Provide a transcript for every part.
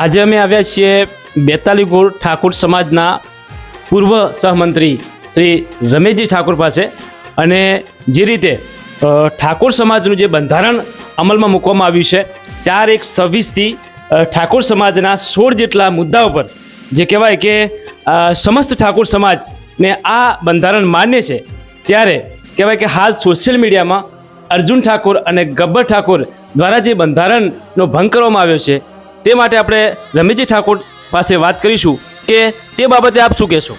આજે અમે આવ્યા છીએ બેતાલીપુર ઠાકોર સમાજના પૂર્વ સહમંત્રી શ્રી રમેશજી ઠાકોર પાસે. અને જે રીતે ઠાકોર સમાજનું જે બંધારણ અમલમાં મૂકવામાં આવ્યું છે, ચાર એક છવ્વીસથી ઠાકોર સમાજના સોળ જેટલા મુદ્દાઓ પર જે કહેવાય કે સમસ્ત ઠાકોર સમાજને આ બંધારણ માન્ય છે, ત્યારે કહેવાય કે હાલ સોશિયલ મીડિયામાં અર્જુન ઠાકોર અને ગબ્બર ઠાકોર દ્વારા જે બંધારણનો ભંગ કરવામાં આવ્યો છે તે માટે આપણે રમેશજી ઠાકોર પાસે વાત કરીશું કે તે બાબતે આપ શું કહેશો?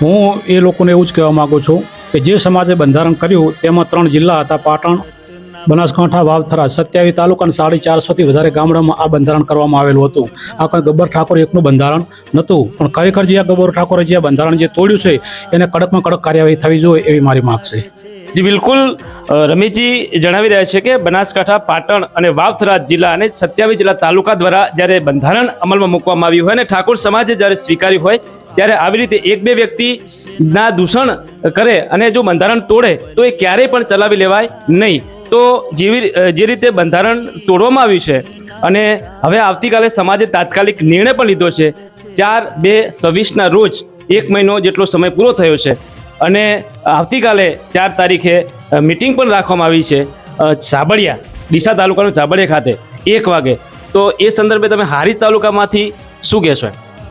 હું એ લોકોને એવું જ કહેવા માગું છું કે જે સમાજે બંધારણ કર્યું તેમાં ત્રણ જિલ્લા હતા, પાટણ, બનાસકાંઠા, વાવથરા, સત્યાવીસ તાલુકા અને સાડી ચારસોથી વધારે ગામડામાં આ બંધારણ કરવામાં આવેલું હતું. આ કોઈ ગબ્બર ઠાકોર એકનું બંધારણ નહોતું, પણ ખરેખર જે આ ગબ્બર ઠાકોરે જે બંધારણ જે તોડ્યું છે, એને કડકમાં કડક કાર્યવાહી થવી જોઈએ એવી મારી માગ છે. જી, બિલકુલ. રમીજી જણાવી રહ્યા છે કે બનાસકાંઠા, પાટણ અને વાવથરા જિલ્લા અને સત્યાવીસ જિલ્લા તાલુકા દ્વારા જ્યારે બંધારણ અમલમાં મૂકવામાં આવ્યું હોય અને ઠાકોર સમાજે જ્યારે સ્વીકાર્યું હોય, ત્યારે આવી રીતે એક બે વ્યક્તિ ના દૂષણ કરે અને જો બંધારણ તોડે, તો એ ક્યારેય પણ ચલાવી લેવાય નહીં. તો જેવી જે રીતે બંધારણ તોડવામાં આવ્યું છે અને હવે આવતીકાલે સમાજે તાત્કાલિક નિર્ણય પણ લીધો છે, ચાર બે છવ્વીસના રોજ એક મહિનો જેટલો સમય પૂરો થયો છે. અને આવતીકાલે ચાર તારીખે મિટિંગ પણ રાખવામાં આવી છે. સાબળિયા ડીસા તાલુકાનું સાબળિયા ખાતે એક વાગે. તો એ સંદર્ભે તમે હારીજ તાલુકામાંથી શું કહેશો?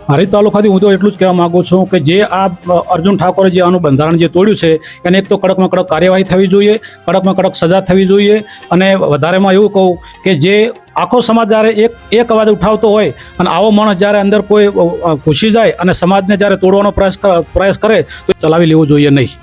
મારી તાલુકાથી હું તો એટલું જ કહેવા માંગુ છું કે જે આ અર્જુન ઠાકોરે જે આનું બંધારણ જે તોડ્યું છે, એને એક તો કડકમાં કડક કાર્યવાહી થવી જોઈએ, કડકમાં કડક સજા થવી જોઈએ અને વધારેમાં એવું કહું કે જે આખો સમાજ જ્યારે એક એક અવાજ ઉઠાવતો હોય અને આવો માણસ જ્યારે અંદર કોઈ ઘૂસી જાય અને સમાજને જ્યારે તોડવાનો પ્રયાસ પ્રયાસ કરે, તો ચલાવી લેવું જોઈએ નહીં.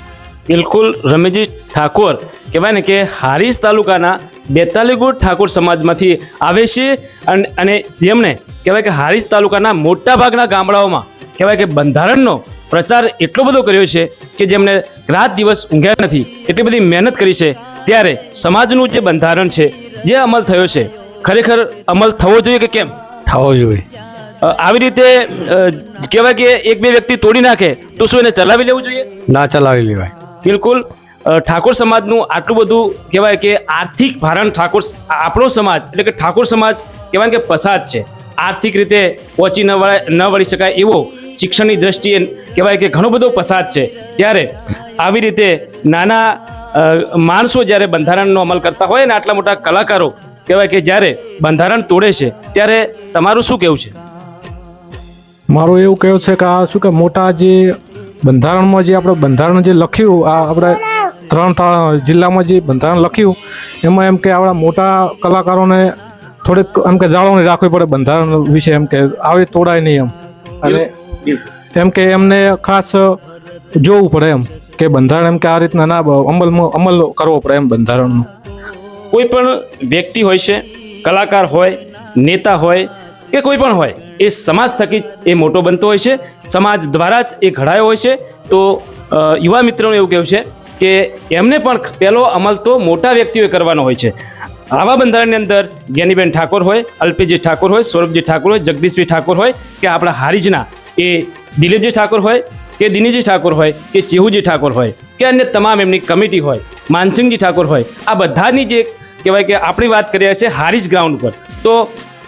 બિલકુલ રમેશજી ઠાકોર કહેવાય ને કે હારીસ તાલુકાના બેતાલીગુડ ઠાકોર સમાજમાંથી આવે છે અને અને જેમણે કહેવાય કે હારીજ તાલુકાના મોટા ભાગના ગામડાઓમાં કહેવાય કે બંધારણનો પ્રચાર એટલો બધો કર્યો છે કે જેમણે રાત દિવસ ઊંઘ્યા નથી એટલી બધી મહેનત કરી છે ત્યારે સમાજનું જે બંધારણ છે જે અમલ થયો છે ખરેખર અમલ થવો જોઈએ કે કેમ? થવો જોઈએ. આવી રીતે કહેવાય કે એક બે વ્યક્તિ તોડી નાખે તો શું એને ચલાવી લેવું જોઈએ? ના ચલાવી લેવાય. બિલકુલ. ઠાકોર સમાજનું આટલું બધું કહેવાય કે આર્થિક ભારણ ઠાકોર આપણો સમાજ, એટલે કે ઠાકોર સમાજ કહેવાય કે પસાદ છે. આર્થિક રીતે પહોંચી ન વળે, ન વળી શકાય એવો શિક્ષણની દ્રષ્ટિએ કહેવાય કે ઘણો બધો પસાદ છે. ત્યારે આવી રીતે નાના માણસો જ્યારે બંધારણનો અમલ કરતા હોય ને આટલા મોટા કલાકારો કહેવાય કે જ્યારે બંધારણ તોડે છે, ત્યારે તમારું શું કહેવું છે? મારું એવું કહેવું છે કે આ શું કે મોટા જે બંધારણમાં જે આપણે બંધારણ જે લખ્યું, આ આપણે ત્રણ જિલ્લામાં જે બંધારણ લખ્યું, એમાં એમ કે આપણા મોટા કલાકારોને થોડીક એમ કે જાળવણી રાખવી પડે બંધારણ વિશે એમ કે આવી તોડાય નહીં એમ. અને એમ કે એમને ખાસ જોવું પડે એમ કે બંધારણ એમ કે આ રીતના ના અમલમાં અમલ કરવો પડે એમ બંધારણનો. કોઈ પણ વ્યક્તિ હોય છે, કલાકાર હોય, નેતા હોય, કે કોઈ પણ હોય, એ સમાજ થકી જ એ મોટો બનતો હોય છે. સમાજ દ્વારા જ એ ઘડાયો હોય છે. તો યુવા મિત્રોનું એવું કહેવું છે કે એમને પણ પહેલો અમલ તો મોટા વ્યક્તિઓએ કરવાનો હોય છે. આવા બંધારણની અંદર જ્ઞાનીબેન ઠાકોર હોય, અલ્પેશજી ઠાકોર હોય સૌરભજી ઠાકોર હોય જગદીશભાઈ ઠાકોર હોય, કે આપણા હારીજના એ દિલીપજી ઠાકોર હોય, કે દિનીજી ઠાકોર હોય, કે ચેહુજી ઠાકોર હોય, કે અન્ય તમામ એમની કમિટી હોય, માનસિંહજી ઠાકોર હોય, આ બધાની જે કહેવાય કે આપણી વાત કરીએ છીએ હારીજ ગ્રાઉન્ડ પર તો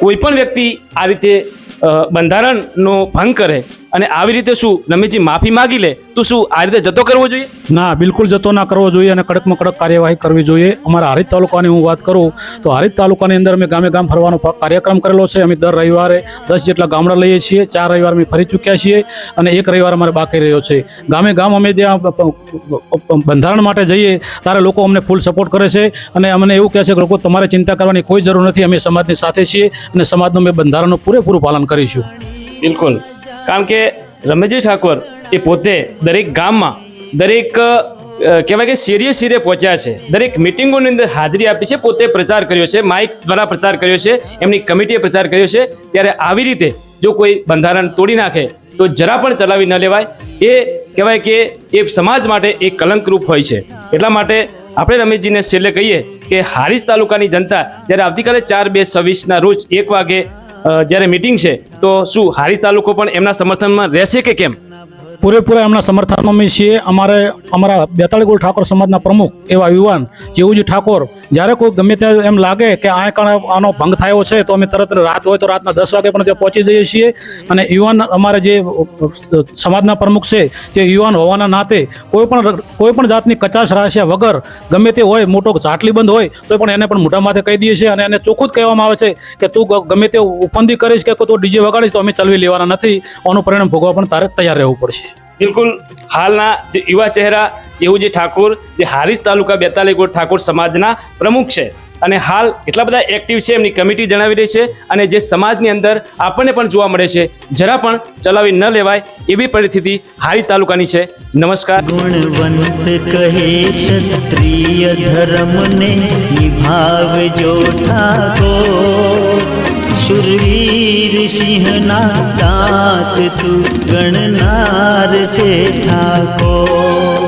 કોઈ પણ વ્યક્તિ આ રીતે બંધારણનો ભંગ કરે અને આવી રીતે શું રમેશજી માફી માગી લે તો શું આ રીતે જતો કરવો જોઈએ? ના બિલકુલ જતો ના કરવો જોઈએ અને કડકમાં કડક કાર્યવાહી કરવી જોઈએ. અમારા હરિત તાલુકાની હું વાત કરું તો હરિત તાલુકાની અંદર અમે ગામે ગામ ફરવાનો કાર્યક્રમ કરેલો છે. અમે દર રવિવારે દસ જેટલા ગામડા લઈએ છીએ. ચાર રવિવાર અમે ફરી ચૂક્યા છીએ અને એક રવિવાર અમારે બાકી રહ્યો છે. ગામે ગામ અમે જ્યાં બંધારણ માટે જઈએ ત્યારે લોકો અમને ફૂલ સપોર્ટ કરે છે અને અમને એવું કહે છે કે લોકો તમારે ચિંતા કરવાની કોઈ જરૂર નથી. અમે સમાજની સાથે છીએ અને સમાજનું અમે બંધારણનું પૂરેપૂરું પાલન કરીશું. બિલકુલ. કારણ કે રમેશજી ઠાકોર એ પોતે દરેક ગામમાં દરેક કહેવાય કે શેરીએ શેરીએ પહોંચ્યા છે. દરેક મિટિંગોની અંદર હાજરી આપી છે, પોતે પ્રચાર કર્યો છે માઇક દ્વારા પ્રચાર કર્યો છે, એમની કમિટીએ પ્રચાર કર્યો છે. ત્યારે આવી રીતે જો કોઈ બંધારણ તોડી નાખે, તો જરા પણ ચલાવી ન લેવાય. એ કહેવાય કે એ સમાજ માટે એક કલંકરૂપ હોય છે. એટલા માટે આપણે રમેશજીને છેલ્લે કહીએ કે હારીજ તાલુકાની જનતા જ્યારે આવતીકાલે ચાર બે છવ્વીસના રોજ એક વાગે જ્યારે મિટિંગ છે તો શું હારીજ તાલુકો પણ એમના સમર્થનમાં રહેશે કે કેમ? પૂરેપૂરા એમના સમર્થનમાં અમે છીએ. અમારે અમારા બેતાળી ગોળ ઠાકોર સમાજના પ્રમુખ એવા યુવાન જેવુજી ઠાકોર, જ્યારે કોઈ ગમે ત્યાં એમ લાગે કે આ કારણે આનો ભંગ થયો છે, તો અમે તરત રાત હોય તો રાતના દસ વાગે પણ ત્યાં પહોંચી જઈએ છીએ. અને યુવાન અમારે જે સમાજના પ્રમુખ છે, તે યુવાન હોવાના નાતે કોઈ પણ કોઈ પણ જાતની કચાશ રાખ્યા વગર ગમે તે હોય, મોટો ચાટલી બંધ હોય તો પણ એને પણ મોટા માથે કહી દઈએ છીએ. અને એને ચોખ્ખું જ કહેવામાં આવે છે કે તું ગમે તે ઉફંદી કરીશ કે તું ડીજે વગાડીશ, તો અમે ચલવી લેવાના નથી. આનું પરિણામ ભોગવવા પણ તારે તૈયાર રહેવું પડશે. બિલકુલ હાલના જે યુવા ચહેરા જેવુજી ઠાકોર, જે હારીજ તાલુકા બેતાલી ગોળ ઠાકોર સમાજના પ્રમુખ છે. અને હાલ એટલા બધા એક્ટિવ છે, એમની કમિટી જણાવી રહી છે અને જે સમાજની અંદર આપણને પણ જોવા મળે છે. જરા પણ ચલાવી ન લેવાય એવી પરિસ્થિતિ હારી તાલુકાની છે. નમસ્કાર. ગુણવંત કહે ક્ષત્રિય ધર્મને નિભાવજો ઠાકોર. શુરવીર સિંહના દાંત તું ગણનાર છે ઠાકોર